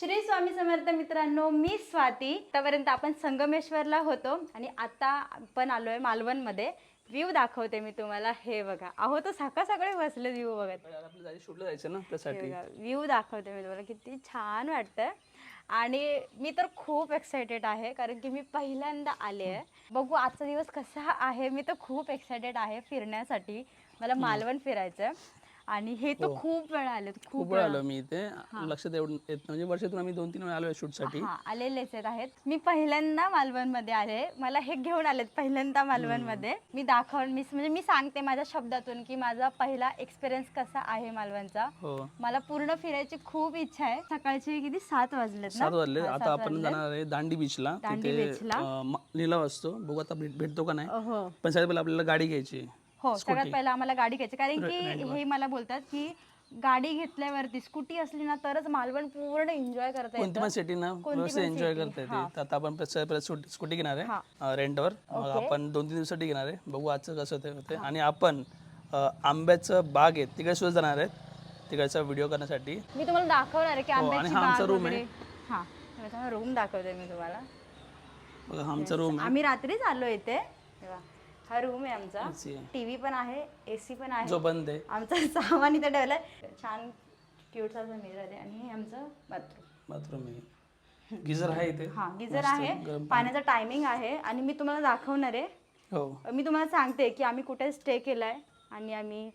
श्री स्वामी समर्थ मित्रांनो मी स्वाती. आतापर्यंत आपण संगमेश्वरला होतो आणि आता आपण आलोय मालवणमध्ये. व्ह्यू दाखवते मी तुम्हाला. हे बघा. अहो तर सकाळ सकाळी बसले व्ह्यू बघत. जायचं शूटला जायचं ना त्यासाठी? व्ह्यू दाखवते मी तुम्हाला. किती छान वाटतंय. आणि मी तर खूप एक्सायटेड आहे कारण की मी पहिल्यांदा आले आहे बघू आजचा दिवस कसा आहे. मी तर खूप एक्सायटेड आहे फिरण्यासाठी. मला मालवण फिरायचं आहे आणि हे तर खूप वेळा आले खूप वेळ आलो मी इथे. लक्षात एवढं येत. म्हणजे वर्षातून आम्ही दोन तीन वेळा आलो शूटसाठी. हा आलेलेच आहेत आहेत. मी पहिल्यांदा मालवणमध्ये आले मला हे घेऊन आलेत पहिल्यांदा मालवणमध्ये. मी दाखव मी म्हणजे मी सांगते माझ्या शब्दातून की माझा पहिला एक्सपिरियन्स कसा आहे मालवणचा. हो. मला पूर्ण फिरायची खूप इच्छा आहे. सकाळचे किती? सात वाजलेत ना? सात वाजले हा, आता सात आपण. जाणार आहे दांडी बीचला दांडी तिथे बीचला. अं, म- लिलाव असतो. बघू आता भेट- भेटतो का नाही. हो. पण सगळ्यात पहिला आपल्याला गाडी घ्यायची. हो सगळ्यात पहिला आम्हाला गाडी घ्यायची. कारण की हे मला बोलतात की गाडी घेतल्यावरती स्कूटी असली ना तरच मालवण पूर्ण एन्जॉय करता कोणती पण सिटी ना व्यवस्थित एन्जॉय करता येते. तर आता आपण स्कूटी घेणार आहे रेंटवर मग आपण दोन तीन दिवसासाठी घेणार आहे. बघू आजचं कसं ते होते आणि आपण अं, आंब्याचं बाग आहे तिकडे सुद्धा जाणार आहेत. तिकडचा व्हिडिओ करण्यासाठी. मी तुम्हाला दाखवणार आहे की आंब्याची हो, आणि हा आमचा बाग room आहे. वगैरे. हा. रूम दाखवते मी तुम्हाला. बघा हा आमचा रूम आम्ही रात्रीच आलो इथे. तेव्हा हा रूम आहे आमचा. टीव्ही पण आहे एसी पण आहे. जो बंद आहे. आमचं सामान इथे ठेवलंय. छान क्यूट असा मिरर आहे आणि हे आमचं बाथरूम बाथरूम आहे. गिझर आहे इथे. हा गिझर आहे. पाण्याचा टायमिंग आहे आणि मी तुम्हाला दाखवणार आहे. हो. मी तुम्हाला सांगते की आम्ही कुठे स्टे केलाय आणि आम्ही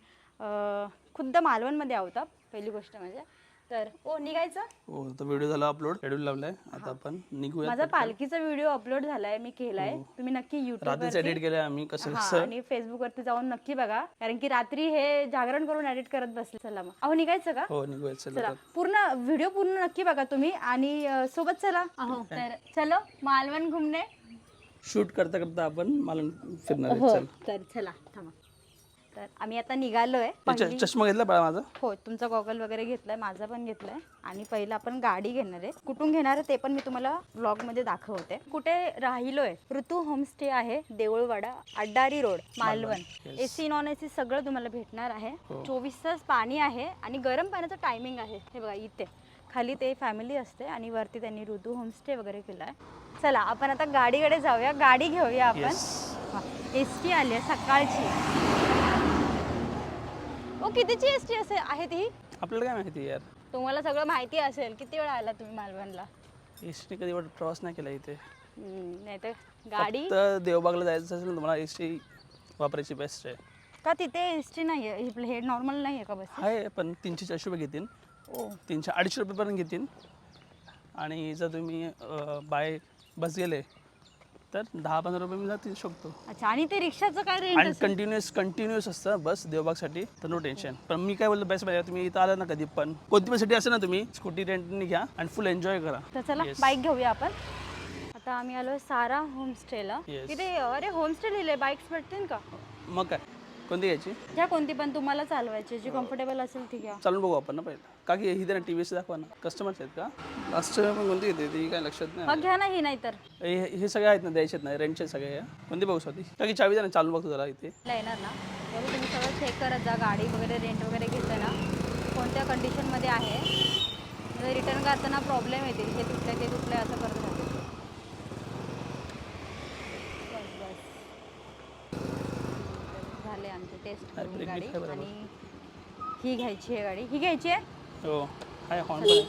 खुद्द मालवणमध्ये आहोत पहिली गोष्ट म्हणजे. तर ओ निघायचं? हो तर व्हिडिओ झाला अपलोड शेड्यूल लावलाय. आता आपण निघूया माझा पालखीचा व्हिडिओ अपलोड झालाय मी केलाय. तुम्ही नक्की युट्यूब रात्रीच एडिट केलंय आम्ही कसं हा आणि फेसबुक वरती जाऊन नक्की बघा. कारण की रात्री हे जागरण करून एडिट करत बसले. चला मग. अहो निघायचं का? हो निघूया. चला चला. पूर्ण व्हिडिओ पूर्ण नक्की बघा तुम्ही. आणि अं, सोबत चला. अहो तर चलो मालवण घुमणे. शूट करता करता आपण मला फिरणार आहे. हो चल. तर चला थांबा. तर आम्ही आता निघालोय ते च- चष्मा घेतला बाळा माझा? हो तुमचा गॉगल वगैरे घेतलाय माझा पण घेतलाय. आणि पहिलं आपण गाडी घेणार आहे. कुठून घेणार आहे ते पण मी तुम्हाला ब्लॉगमध्ये दाखवते. कुठे राहिलोय? ऋतू होमस्टे आहे Deulwada अड्डारी road Malvan. AC non AC सगळं तुम्हाला भेटणार आहे. चोवीस तास पाणी आहे आणि गरम पाण्याचं टायमिंग आहे. हे बघा इथे. खाली ते फॅमिली असते आणि वरती त्यांनी ऋतू होमस्टे वगैरे केलाय. चला आपण आता गाडीकडे जाऊया. गाडी घेऊया आपण. एस टी आली आहे सकाळची. ओ कितीची एस टी असेल आहे ती? आपल्याला काय माहिती यार? तुम्हाला सगळं माहिती असेल. किती वेळा आला तुम्ही मालवणला? एस टी कधी एवढा प्रवास नाही केला इथे. नाही तर गाडी? तर देवबागला जायचं असेल ना तुम्हाला एस टी वापरायची बेस्ट आहे. का तिथे एस टी नाही आहे हे नॉर्मल नाही आहे का बस? आहे पण तीनशे चारशे रुपये घेतील ओ. तीनशे अडीचशे रुपयेपर्यंत घेतील आणि जर तुम्ही बाय बस गेले तर दहा पंधरा रुपये मी जाऊ शकतो अच्छा आणि ते रिक्षाचं काय रेंट आणि कंटिन्युअस कंटिन्युअस असतं बस देवबागसाठी तर नो टेन्शन पण मी काय बोलतो बेस्ट पाहिजे तुम्ही इथं आला ना कधी पण कोणती पण सिटी असेल ना तुम्ही स्कूटी रेंटनी घ्या आणि फुल एन्जॉय करा. तर चला बाईक घेऊया आपण. आता आम्ही आलो सारा होमस्टेला Yes. तिथे अरे होमस्टे लिहिले बाईक्स भेटतील का? मग काय? कोणती घ्यायची? घ्या कोणती पण तुम्हाला चालवायची जी कम्फर्टेबल असेल ती घ्या. चालून बघू आपण ना पहिलं. का की ना टी व्ही दाखवा ना. कस्टमर्स आहेत का? लास्ट पण कोणती घेते ती काय लक्षात नाही मग घ्या ना ही नाही तर हे हे सगळे आहेत ना द्यायचे नाही. रेंटचे सगळे आहे. कोणती बघू स्वती का की चावी द्या ना चालून बघतो जरा इथे. ला येणार ना. बरोबर तुम्ही सगळं चेक करत जा गाडी वगैरे रेंट वगैरे घेतं ना. कोणत्या कंडिशनमध्ये आहे? रिटर्न करताना प्रॉब्लेम येतील. हे तुटले ते तुटले असं करत राहते बस बस. झाले आमचे टेस्ट करून गाडी. आणि ही घ्यायची आहे गाडी. ही घ्यायची आहे? हो आहे हॉर्न पण. आहे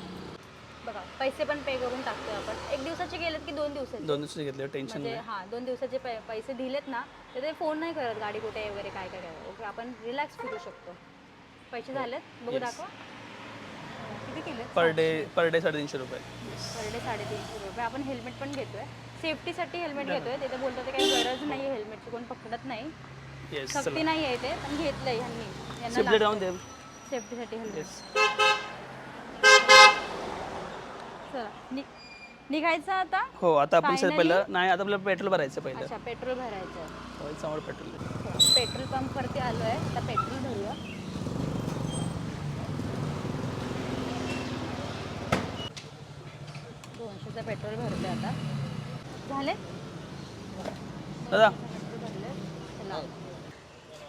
बघा पैसे पण पे करून टाकतो आपण. एक दिवसाचे गेलेत की दोन दिवसाचे? दोन दिवसाचे घेतले टेन्शन म्हणजे हा दोन दिवसाचे पै- पैसे दिलेत ना तर ते फोन नाही करत गाडी कुठे आहे वगैरे काय काय ओके आपण रिलॅक्स फिरू शकतो. पैसे झालेत? बघू दाखवा. किती केले पर डे पर डे साडेतीनशे रुपये. पर डे साडेतीनशे रुपये. आपण हेल्मेट पण घेतोय. सेफ्टीसाठी हेल्मेट घेतोय. तिथे बोलतो ते काही गरज नाही हेल्मेटची कोण पकडत नाही. येस सक्ती नाही आहे ते पण घेतलंय ह्यांनी. यांना सेफ्टी राहून दे सेफ्टीसाठी हेल्मेट येस चला नि- निघायचं आता? हो आता आपण सर? पहिलं नाही आता आपल्याला पेट्रोल भरायचं पहिलं. अच्छा पेट्रोल भरायचं आहे. हो, समोर पेट्रोल पेट्रोल पंपवरती आलो आहे आता पेट्रोल भरूया दोनशेचं पेट्रोल भरते आता. झाले? दादा. भरले. चला.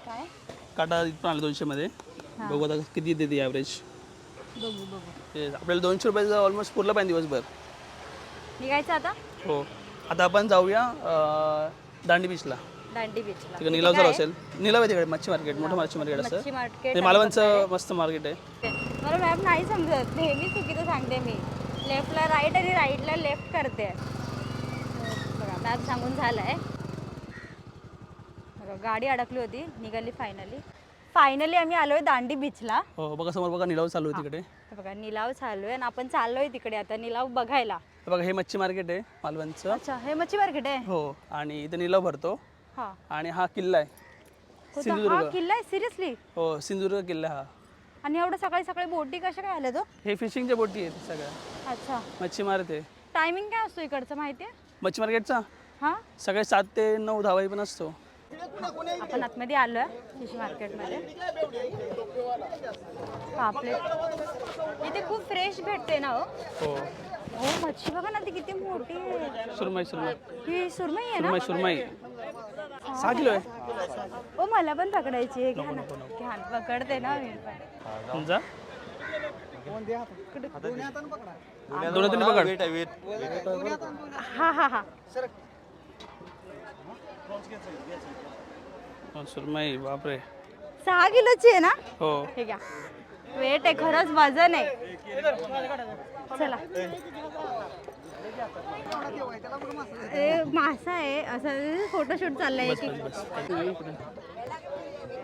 काय? काटा इथं आलं दोनशेमध्ये बघू आता किती देते ॲव्हरेज बघू बघू. ते आपल्याला दोनशे रुपयाचं ऑलमोस्ट पुरलं पाहिजे दिवसभर. निघायचं आता? हो. आता आपण जाऊया अं, दांडी बीचला दांडी बीचला तिकडे निलाव असेल. निलाव आहे तिकडे मच्छी मार्केट मोठं मच्छी मार्केट असतं मच्छी मार्केट ते मालवणचं मस्त मार्केट आहे. मला मॅप नाही समजत. नेहमी चुकीचं सांगते मी. लेफ्टला राईट आणि राईटला लेफ्ट करते. बघा मॅप सांगून झालाय. बघा गाडी अडकली होती निघाली फायनली फायनली आम्ही आलोय दांडी बीचला हो बघा समोर बघा निलाव चालू आहे तिकडे. हे बघा निलाव चालू आहे आणि आपण चाललोय तिकडे आता निलाव बघायला. हे बघा हे मच्छी मार्केट आहे मालवणचं. अच्छा हे मच्छी मार्केट आहे? हो आणि इथे निलाव भरतो. हा. आणि हा किल्ला आहे. होता. हा सिंधुदुर्ग किल्ला आहे? सिरियसली हो सिंधुदुर्ग किल्ला हा. आणि एवढं सकाळी सकाळी बोटी कशा काय आल्या तो? हे फिशिंगच्या बोटी आहेत सगळ्या. अच्छा. मच्छी मारते टायमिंग काय असतो इकडचं माहिती आहे? मच्छी मार्केटचा? हां? सकाळी सात ते नऊ दहा वाजेपर्यंत असतो. आपण आतमध्ये आलोय फिश मार्केटमध्ये. पापलेट इथे खूप फ्रेश भेटते ना हो? हो. हो मच्छी बघा ना ती किती मोठी आहे. सुरमई सुरमई. ही सुरमई आहे ना? सुरमई सुरमई. सहा किलो आहे हो मला पण पकडायची आहे. घ्या ना. घ्या ना, पकडते ना मी पण. पकड. हा हा हा. हो, सुरमई बापरे सहा किलोची आहे ना? हो। हे घ्या. वेट आहे खरंच वजन आहे. चला. ए, मासा आहे. असं फोटोशूट चाललंय की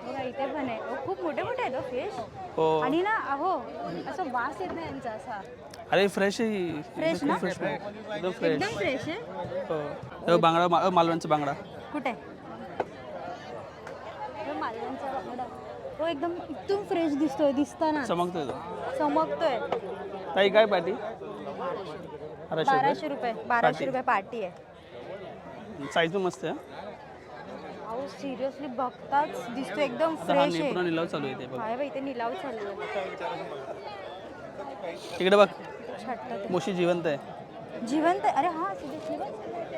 बघा इथे पण आहे. खूप मोठे मोठे आहेत फिश हो. आणि ना अहो असं वास येत नाही यांचा असा. अरे फ्रेश आहे. ही. फ्रेश ना फ्रेश एकदम फ्रेश एकदम फ्रेश आहे. हो. हे बांगडा मा- मालवणचा बांगडा. कुठे. हो एकदम एकदम फ्रेश दिसतोय दिसताना चमकतोय तो. चमकतोय. ताई काय पाठी अरे बाराशे रुपये. बाराशे रुपये पार्टी आहे. साईज पण मस्त आहे. अहो सिरियसली बघताच दिसतो एकदम आता हा फ्रेश आहे. निलाव चालू आहे ते बघ. काय बाई इथे निलाव चालू आहे. तिकडे बघ. छट्ट मोशी जिवंत आहे. जिवंत अरे हा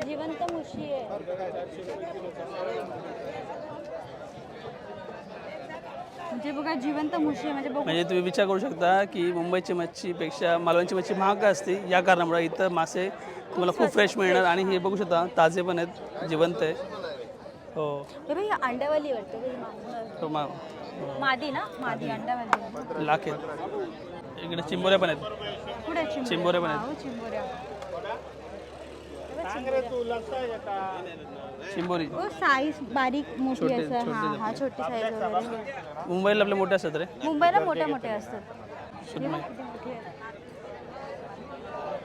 जिवंत मुशी आहे. म्हणजे बघा जिवंत मुशी आहे म्हणजे बघू. म्हणजे तुम्ही विचार करू शकता की मुंबईची मच्छीपेक्षा मालवणची मच्छी महाग का असते? या कारणामुळे इथं मासे तुम्हाला खूप फ्रेश मिळणार आणि हे बघू शकता ताजे पण आहेत जिवंत आहे. हो. हे अंड्यावाली वाटतं बाई, मा- तो मा मादी ना? मादी अंड्यावाली. लाख आहेत. इकडे चिंबोऱ्या पण आहेत. कुठे आहे चिंबोऱ्या पण आहेत. हा, हो, चिंबोऱ्या. चिंबोरी हो साईज बारीक मोठी छोटे- असं. छोटे हा हा छोटी साईज वगैरे मुंबईला आपले मोठे असतात रे. मुंबईला मोठ्या मोठ्या असतात. हे बघ, किती मोठी आहे.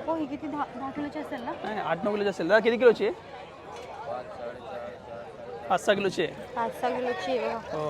हो ही किती दहा दहा किलोची असेल ना? नाही आठ नऊ किलोची असेल. दादा किती किलोची? आहे पाच सहा किलोची. आहे पाच सहा किलोची आहे बघा. हो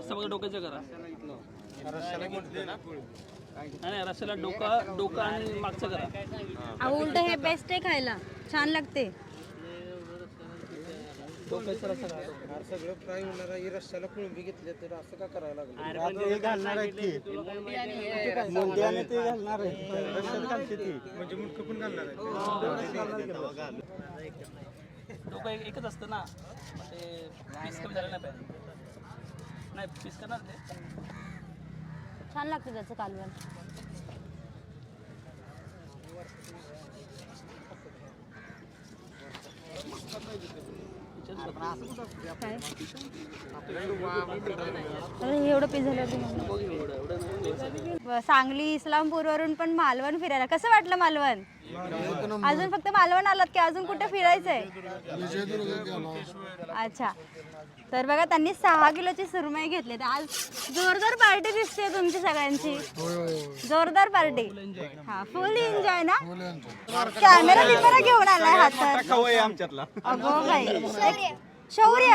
बघा डोक्याचं करा नाही नाही रस्त्याला डोका डोका आणि मागचं करा अहो उलट हे बेस्ट आहे खायला. छान लागते. डोक्याचा करा सगळं फ्राय होणार आहे. रस्त्याला कुळंबी घेतले तर असं का करायला लागलं? घालणार आहेत की. मुंडी आणि ते घालणार आहे रस्त्याला घालते ती. म्हणजे मुंडकं पण घालणार आहे एक- एकच असतं ना. मग ते पीस कमी झालं नाही पाहिजे. नाही पीस करणार ते. छान लागते त्याचं कालवण. काय? अरे हे एवढं सांगली इस्लामपूरवरून पण मालवण फिरायला. कसं वाटलं मालवण? अजून फक्त मालवण आलात की अजून कुठे फिरायचंय? अच्छा. तर बघा त्यांनी सहा किलोची सुरमई घेतली. तर आज जोरदार पार्टी दिसते तुमची सगळ्यांची. जोरदार पार्टी हा फुल एन्जॉय ना? कॅमेरा बिमेरा घेऊन आलाय हातात. अगो बाई. शौर्य.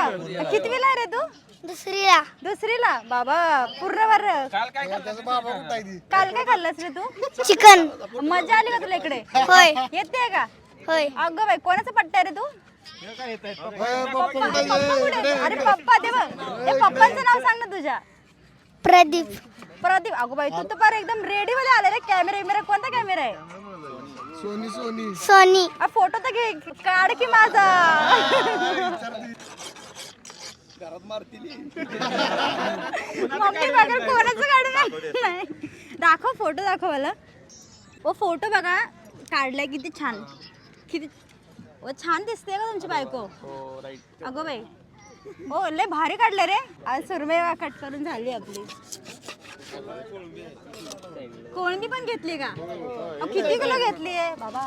कितवीला रे तू? दुसरीला. दुसरीला? बाबा पूर्ण वर काल काय खाल्लंस रे तू? चिकन. मजा आली का तुला इकडे? होय. येते का? होय. अगं बाई कोणाचा पट्टा आहे रे तू? पप्पा पप्पा कुठे? अरे पप्पा ते बघ. पप्पांचं नाव सांग ना तुझ्या. प्रदीप. प्रदीप अगो बाई तू तर फार एकदम रेडी मध्ये आले रे कॅमेरा बिमेरा कोणता कॅमेरा आहे? सोनी आ, फोटो तर घे. काढ की माझा. मम्मी बघा कोणाचं काढणार नाही. दाखव फोटो दाखव मला. ओ फोटो बघा काढलाय किती छान. किती ओ छान दिसते का तुमची बायको. अगो बाई. हो लय भारी काढलं रे. आज सुरमई कट करून झाली आपली. कोळंबी पण घेतली का? अहो, किती किलो घेतली आहे? बाबा.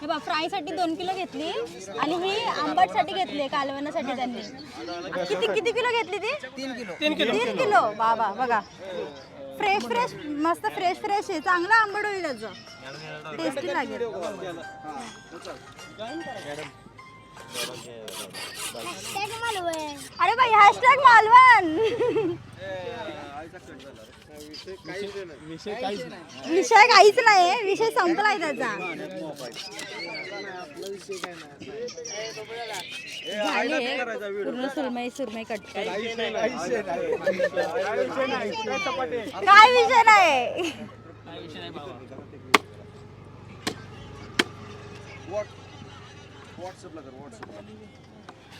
हे बा फ्रायसाठी दोन किलो घेतली आणि ही आंबटसाठी घेतली कालवणासाठी त्यांनी. किती किती किलो घेतली ती? तीन किलो. तीन किलो. तीन किलो. बाबा बघा. फ्रेश फ्रेश मस्त फ्रेश फ्रेश आहे. चांगलं आंबट होईल त्याचं. टेस्टी लागेल. अरे बाई हॅशटॅग मालवण विषय काहीच नाही विषय संपलाय त्याचा. झाली पूर्ण सुरमई सुरमई कट काय विषय नाही.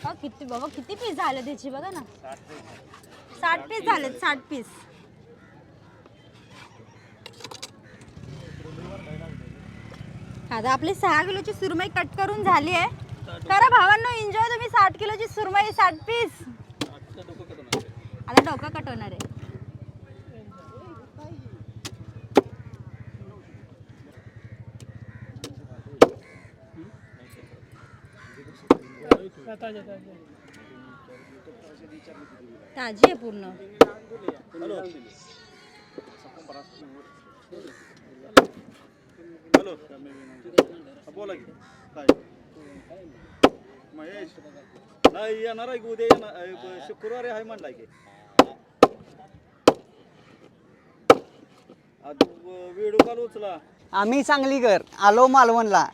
हा, किती बाबा किती पीस झाले त्याची बघा ना. साठ पीस झालेत. साठ पीस आता आपली सहा किलोची सुरमई कट करून झाली आहे. करा भावांनो एन्जॉय तुम्ही साठ किलोची सुरमई साठ पीस आता डोका कटवणार आहे. ताजी आहे पूर्ण. बोला की. काय? महेश. नाही येणार आहे की उद्या येणार शुक्रवारी आहे म्हणलाय की. आज व्हिडिओ कॉल उचला. आम्ही सांगलीकर आलो मालवणला.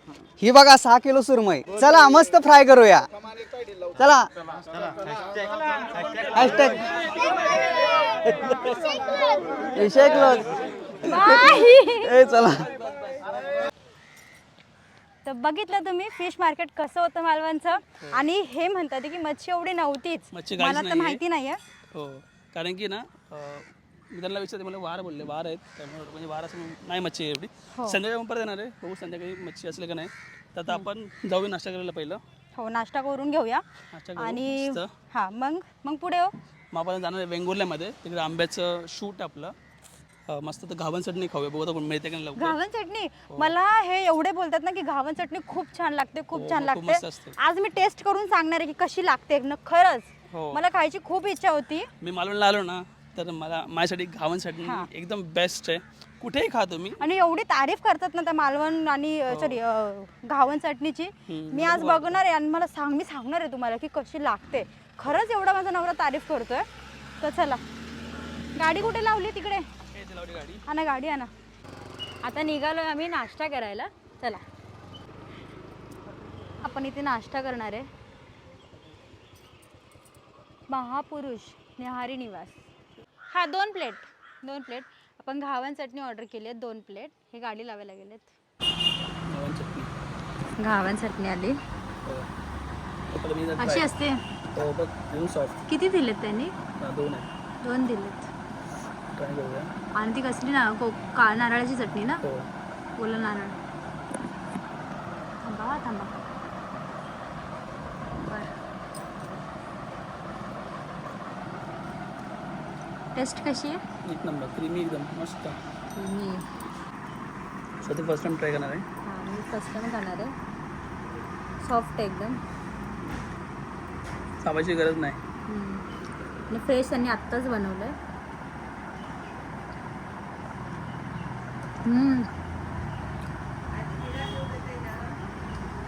ही बघा सहा किलो सुरमई. चला मस्त फ्राय करूया. चला. हॅशटॅग विषय क्लोज ए चला. तर बघितलं तुम्ही फिश मार्केट कसं होतं मालवणचं? आणि हे म्हणतात की मच्छी एवढी नव्हतीच. मला तर. माहिती नाहीये. हो कारण की ना अं, मी त्यांना विचारते मला वार बोलले वार आहेत त्यामुळे म्हणजे वार असं नाही मच्छी आहे एवढी. संध्याकाळी परत येणार आहे. बघू संध्याकाळी मच्छी असले का नाही. तर आता आपण जाऊया नाश्ता करायला पहिलं. हो नाश्ता करून घेऊया. नाश्ता करू आणि मस्त. हा मग मग पुढे हो. मग आपण जाणार आहे वेंगुर्ल्यामध्ये. तिकडे आंब्याचं शूट आपलं. अं, मस्त तर घावन चटणी खाऊया. बघू आता कोण मिळते का नाही लवकर. घावन चटणी? मला हे एवढे बोलतात ना की घावन चटणी खूप छान लागते खूप हो, छान खूप मस्त लागते असते. आज मी टेस्ट करून सांगणार आहे की कशी लागते. न खरंच. हो. मला खायची खूप इच्छा होती. मी मालवणला आलो ना तर मला माझ्यासाठी घावन चटणी एकदम बेस्ट आहे. कुठेही खा तुम्ही. आणि एवढी तारीफ करतात ना त्या मालवण आणि सॉरी घावन चटणीची मी आज बघणार आहे आणि मला सांग मी सांगणार आहे तुम्हाला की कशी लागते. खरंच एवढा माझा नवरा तारीफ करतोय. तर चला. गाडी कुठे लावली तिकडे? हा ना गाडी आणा. आता निघालोय आम्ही नाश्ता करायला. चला. आपण इथे नाश्ता करणार आहे. महापुरुष निहारी निवास. हा दोन प्लेट. दोन प्लेट. आपण घावन चटणी ऑर्डर केली आहे दोन प्लेट. हे गाडी लावायला गेलेत. घावन चटणी. आली. हो. अशी असते. हो किती दिलेत त्यांनी? दोन दिलेत. आणि ती कसली ना को काळ नारळाची चटणी ना? हो. ओलं नारळ. थांबा थांबा. टेस्ट कशी आहे? एक नंबर क्रीमी एकदम मस्त. मी सो ते फर्स्ट टाइम ट्राय करणार आहे? हां मी फर्स्ट टाइम खाणार आहे. सॉफ्ट एकदम. सावायची गरज नाही. आणि फ्रेश त्यांनी आत्ताच बनवलं आहे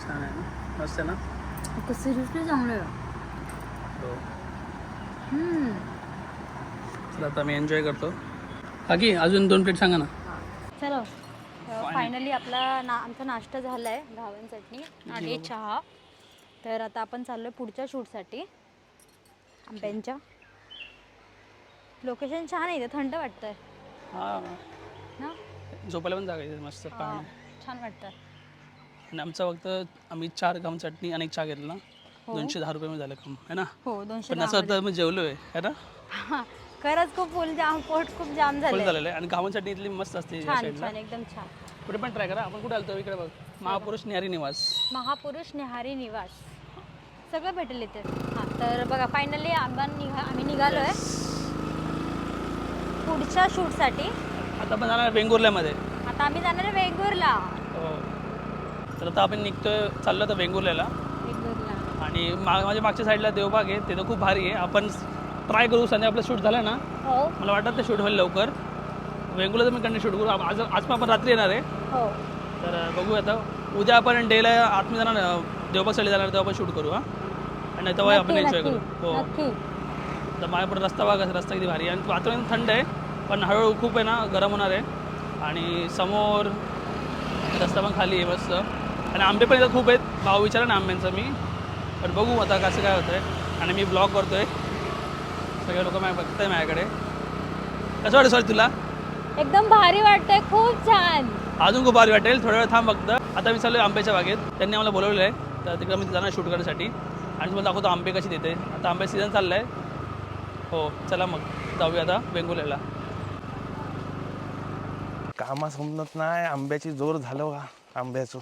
छान आहे ना? मस्त आहे ना? कसं सिरियसली चांगलं आहे. हो. चला आता मी एन्जॉय करतो. काकी अजून दोन प्लेट सांगा ना. चलो फायनली आपला ना आमचा नाश्ता झाला आहे चटणी आणि चहा. तर आता आपण चाललो आहे पुढच्या शूटसाठी आंब्यांच्या. लोकेशन छान आहे इथे थंड वाटतंय. हां. ना? झोपायला पण जागा मस्त हा, छान वाटतं आणि आमचं फक्त आम्ही चार गाम चटणी आणि चहा घेतला दोनशे दहा रुपये झालं काम है ना? हो दोनशे पण असं वाटतं मी जेवलो आहे है ना? हा, खरंच खूप फुल जाम पोट खूप जाम फुल झालं झालेलं आहे आणि चटणी इथली मस्त असते या छान साईडला छान एकदम छान. कुठे पण ट्राय करा. आपण कुठे आलतो? इकडे बघ. महापुरुष निहारी निवास. महापुरुष निहारी निवास. सगळं भेटेल इथे. हां तर बघा फायनली आंबा निघा आम्ही निघालो आहे पुढच्या शूटसाठी आता आपण जाणार वेंगुर्ल्यामध्ये. आता आम्ही जाणार आहे वेंगुर्ला. हो. तर आता आपण निघतोय चाललो तर वेंगुर्ल्याला. वेंगुर्ला. आणि मा माझ्या मागच्या साईडला देवबाग आहे. ते तर खूप भारी आहे. आपण ट्राय करू संध्या आपलं शूट झालं ना? हो. मला वाटतं ते शूट होईल लवकर. वेंगुर्ला तर मी कंटिन्यू शूट करू आज आज पण आपण रात्री येणार आहे. हो. तर बघू आता. उद्या आपण डेला आतमध्ये जाणार अं, देवबाग साईड जाणार तेव्हा आपण शूट करू हां? आणि तेव्हा आपण नक्की, एन्जॉय नक्की, करू. हो. नक्की. तर माझ्यापुढे रस्ता बघा रस्ता किती भारी आहे. आणि वातावरण थंड आहे पण हळूहळू खूप आहे ना गरम होणार आहे. आणि समोर रस्ता पण खाली आहे मस्त. आणि आंबे पण इथं खूप आहेत. भाव विचारा ना आंब्यांचं मी. पण बघू आता कसं काय होतं आहे आणि मी ब्लॉग करतो आहे सगळे लोक माझ्या बघत आहे माझ्याकडे. कसं वाटतं सॉरी तुला? एकदम भारी वाटतंय खूप छान. अजून खूप भारी वाटेल. थोड्या वेळ थांब फक्त. आता मी चाललो आंब्याच्या बागेत. त्यांनी आम्हाला बोलवलं आहे तर तिकडे मी जाणार शूट करण्यासाठी. आणि तुम्हाला दाखवतो आंबे कशी देते. आता आंबे सीझन चाललं आहे हो चला मग. जाऊया आता वेंगुर्ल्याला कामा समजत नाही. आंब्याची जोर झालं का आंब्याचं.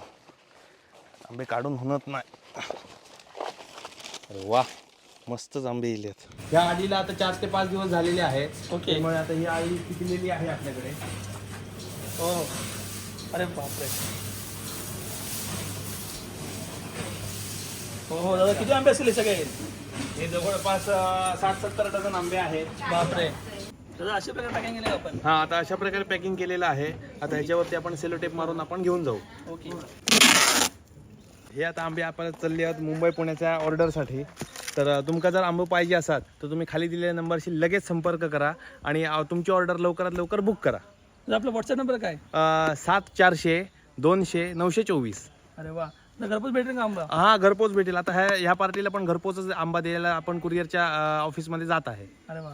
आंबे काढून होणत नाही. अरे वा मस्तच आंबे येलेत या आळीला आता चार ते पाच दिवस झालेले आहेत. ओके. त्यामुळे आता ही आळी पिकलेली आहे आपल्याकडे. हो अरे बापरे. हो हो दादा किती आंबे असतील हे सगळे? हे जवळपास अं, साठ सत्तर डझन आंबे आहेत. बापरे. दादा अशा प्रकारे पॅकिंग केले आपण? हा आता अशा प्रकारे पॅकिंग केलेलं आहे. आता ह्याच्यावरती आपण सेलो टेप मारून आपण घेऊन जाऊ. ओके. हे आता आंबे आपण चालले आहोत मुंबई पुण्याच्या ऑर्डरसाठी तर तुमका जर आंबे पाहिजे असाल तर तुम्ही खाली दिलेल्या नंबरशी लगेच संपर्क करा आणि तुमची ऑर्डर लवकरात लवकर बुक करा. दादा आपला व्हॉट्सअप नंबर काय? अ, सात चारशे दोनशे नऊशे चोवीस. अरे वा. दादा घरपोच भेटेल का आंबा? हा घरपोच भेटेल. आता ह्या ह्या पार्टीला पण घरपोचच आंबा द्यायला आपण कुरिअरच्या ऑफिसमध्ये जात आहे. अरे वा.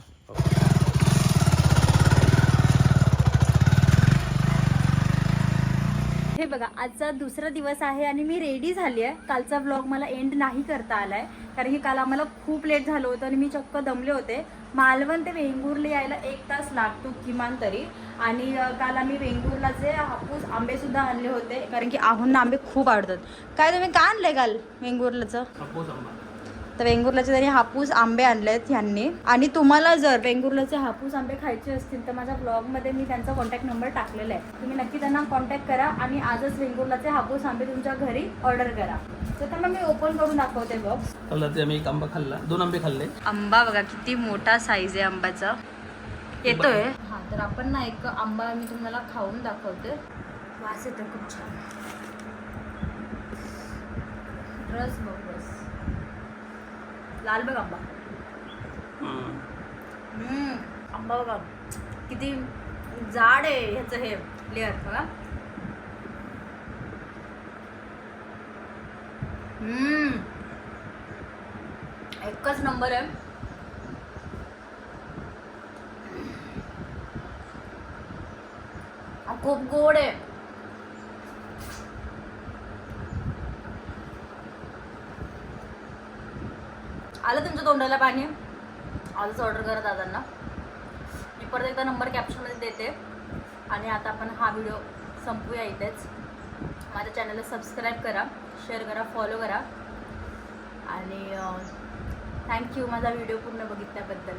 हे बघा आजचा दुसरा दिवस आहे आणि मी रेडी झाली आहे. कालचा व्लॉग मला एंड नाही करता आलाय. कारण की काल आम्हाला खूप लेट झालं होतं आणि मी चक्क दमले होते. मालवण ते वेंगुर्ला यायला एक तास लागतो किमान तरी. आणि काल आम्ही वेंगुर्लाचे हापूस आंबे सुद्धा आणले होते. कारण की आहोंना आंबे खूप आवडतात. काय तुम्ही काय आणलंय काल वेंगुर्लाचं तर वेंगुर्लाचे त्यांनी हापूस आंबे आणलेत ह्यांनी. आणि तुम्हाला जर वेंगुर्लाचे हापूस आंबे खायचे असतील तर माझ्या ब्लॉगमध्ये मी त्यांचा कॉन्टॅक्ट नंबर टाकलेला आहे. तुम्ही नक्की त्यांना कॉन्टॅक्ट करा आणि आजच वेंगुर्लाचे हापूस आंबे तुमच्या घरी ऑर्डर करा. तर त्यांना मी ओपन करून दाखवते बॉक्स चला ते आम्ही एक आंबा खाल्ला. दोन आंबे खाल्ले. आंबा बघा किती मोठा साईज आहे आंब्याचा. येतोय? हा तर आपण ना एक आंबा मी तुम्हाला खाऊन दाखवते. वास येतो खूप छान. रस बघ. लाल बघ आंबा. हम्म, आंबा बघा किती जाड आहे ह्याचं हे लेअर बघा. हम्म. एकच नंबर आहे. खूप गोड आहे. आलं तुमच्या तोंडाला पाणी? आजच ऑर्डर करा दादांना. मी परत एकदा नंबर कॅप्शनमध्ये देते. आणि आता आपण हा व्हिडिओ संपूया इथेच. माझ्या चॅनलला सबस्क्राईब करा शेअर करा फॉलो करा. आणि थँक्यू माझा व्हिडिओ पूर्ण बघितल्याबद्दल.